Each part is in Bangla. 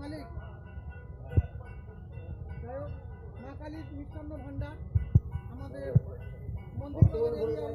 মালিক। মা কালীর মিষ্টান্ন ভাণ্ডার আমাদের মন্দির বাজার এরিয়ার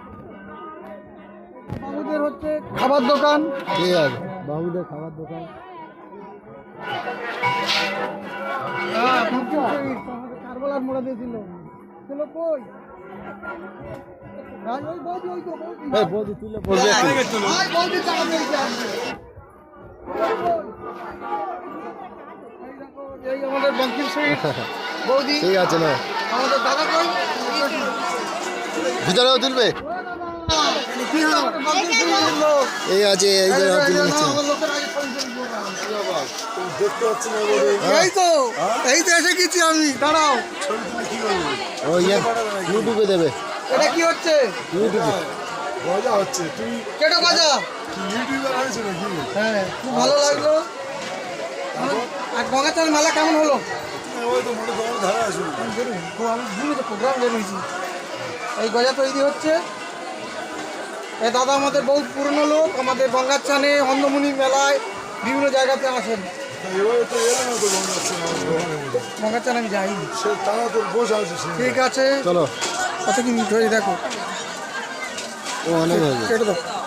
খাবার দোকান। ঠিক আছে। বাবুদের খাবার দোকান। কারবালার মোড়া দিয়েছিল। ছিল কই? বৌদি ওই তো বৌদি। এই বৌদি তুলে বৌদি টাকা দিয়েছে আজকে। এই দেখো, এই আমাদের বঙ্কিম সুইট বৌদি। ঠিক আছে না। আমাদের দাদা কই? ভিতরেও তুলবে? এই আছে এই যে এই তুলে যে, নিচ্ছে আমার লোকের আগে ফোন করে দিও না। দেখতে পাচ্ছি না এই তো এই তো এসে গেছি আমি দাঁড়াও। ও ইয়ে ইউটিউবে দেবে। এটা কি হচ্ছে? ইউটিউবে মজা হচ্ছে তুই কেটো গজা? কি ইউটিউবার হয়েছে নাকি? হ্যাঁ খুব ভালো লাগল। আর গঙ্গাচার মেলা কেমন হলো? ওই তো মোটে ধারে আমি ভুলে যে প্রোগ্রাম বের হয়েছি। এই গজা তৈরি হচ্ছে। এই দাদা আমাদের বহু পুরনো লোক আমাদের গঙ্গাচানে অন্ধমুনি মেলায় বিভিন্ন জায়গাতে আসেন। এবারে তো এলো না তো হচ্ছে আমার দোকানের মধ্যে গঙ্গাচান আমি বসে ঠিক আছে। চলো। কত কি দেখো। অনেক কেটে দাও।